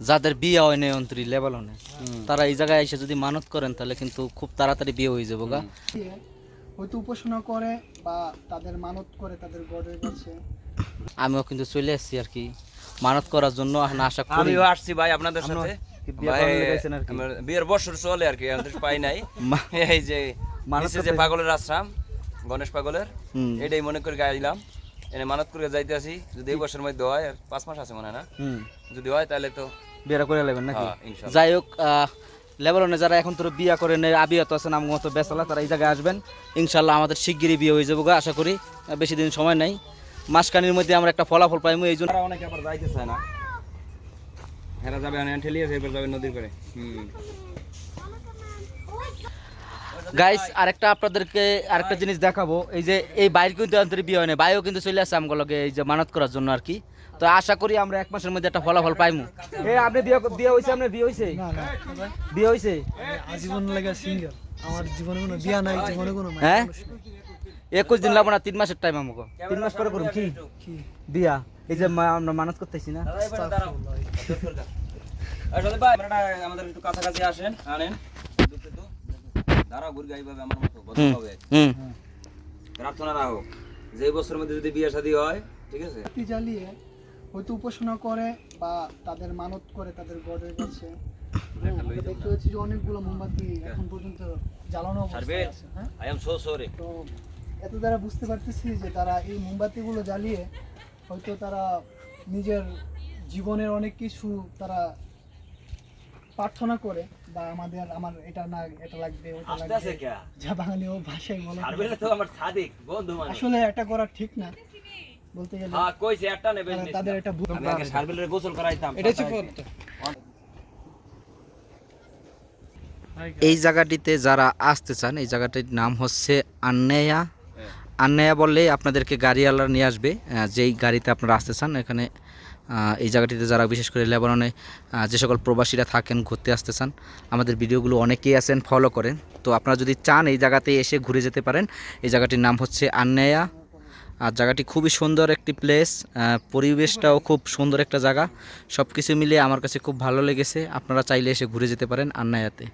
যাদের বিয়ে হয় না অন্তরি লেবালনে তারা এই জায়গায় এসে যদি মানত করেন তাহলে কিন্তু খুব তাড়াতাড়ি বিয়ে হয়ে যাব গা। হয়তো উপাসনা করে বা তাদের মানত করে তাদের গডের কাছে আমিও কিন্তু চলে এসেছি আর কি। মানত করার জন্য এখন আশা করি আমিও আসছি ভাই আপনাদের সাথে। বিয়ের বছর চলে আর কি আমাদের পাই নাই। এই যে নিচে যে পাগলের আশ্রম গণেশ পাগলের হুম। এটাই মনে করে গাইলাম এনে মানত করে যাইতে আসি। যদি এই বছরের মধ্যে হয় পাঁচ মাস আছে মনে হয় না। যদি হয় তাহলে তো বিয়েটা করে নেবেন নাকি? হ্যাঁ, যাই হোক আহ, লেবাননে যারা এখন তোর বিয়া করে করেন আবিয়াত আছেন আমার মতো বেসালা তারা এই জায়গায় আসবেন। ইনশাল্লাহ আমাদের শিগগিরই বিয়ে হয়ে যাব গা আশা করি। বেশি দিন সময় নেই। মাসখানির মধ্যে আমরা একটা ফলাফল পাইমু এই জন্য তারা অনেকে আবার যাইতে চায় না। হেরা যাবে অনেক ঠেলিয়ে যাবে নদীর করে। হুম। গাইস আরেকটা আপনাদেরকে আরেকটা জিনিস দেখাবো। এই যে এই বাইর কিন্তু অন্তরে বিয়ে হয় না বাইও কিন্তু চলে আসছে আমগুলোকে এই যে মানত করার জন্য আর কি। তো আশা করি আমরা এক মাসের মধ্যে একটা ফলাফল পাইমু। এই আপনি বিয়ে বিয়ে হয়েছে আপনার বিয়ে না বিয়ে হয়েছে আজীবন লাগে সিঙ্গেল আমার জীবনে কোনো বিয়া নাই জীবনে কোনো হ্যাঁ? একুশ দিন লাগবো না তিন মাসের টাইম আমাকে তিন মাস পরে করুন কি? বিয়া? এই যে আমরা মানত করতেছি না। আর ভাই, আমাদের একটু কাছাকাছি আসেন আনেন। দাঁড়াও ঘুরে গাইভাবে আমার মতো হুম ভদ্রভাবে হুম। প্রার্থনা রাখো যে বছরের মধ্যে যদি বিয়ে শাদী হয় ঠিক আছে? বাতি জ্বালিয়ে হয়তো উপাসনা করে বা তাদের মানত করে তাদের গডের কাছে দেখতে পাচ্ছি যে অনেকগুলো মোমবাতি এখন পর্যন্ত জ্বালানো অবস্থায় আছে হ্যাঁ? আই এম সো সরি তো এত দ্বারা বুঝতে পারতেছি যে তারা এই মোমবাতিগুলো জ্বালিয়ে হয়তো তারা নিজের জীবনের অনেক কিছু তারা প্রার্থনা করে। বা আমাদের আমার এটা না এটা লাগবে ওটা লাগবে। যা বাঙালি ও ভাষায় বলে। তো আমার সাদিক বন্ধু মানে আসলে এটা করা ঠিক না। বলতে গেলে হ্যাঁ কইছে একটা নেবে তাদের এটা আমি আগে সার্ভেলের গোসল করাইতাম এটা পথটা। এই জায়গাটিতে যারা আসতে চান এই জায়গাটির নাম হচ্ছে আন্নেয়া আন্নেয়া বললে আপনাদেরকে গাড়িওয়ালা নিয়ে আসবে যেই গাড়িতে আপনারা আসতে চান, এখানে এই জায়গাটিতে যারা বিশেষ করে লেবাননে যে সকল প্রবাসীরা থাকেন, ঘুরতে আসতে চান, আমাদের ভিডিওগুলো অনেকেই আছেন ফলো করেন। তো আপনারা যদি চান এই জায়গাতে এসে ঘুরে যেতে পারেন, এই জায়গাটির নাম হচ্ছে আন্নেয়া। আর জায়গাটি খুবই সুন্দর একটি প্লেস পরিবেশটাও খুব সুন্দর একটা জায়গা। সব কিছু মিলিয়ে আমার কাছে খুব ভালো লেগেছে, আপনারা চাইলে এসে ঘুরে যেতে পারেন আন্নায়াতে।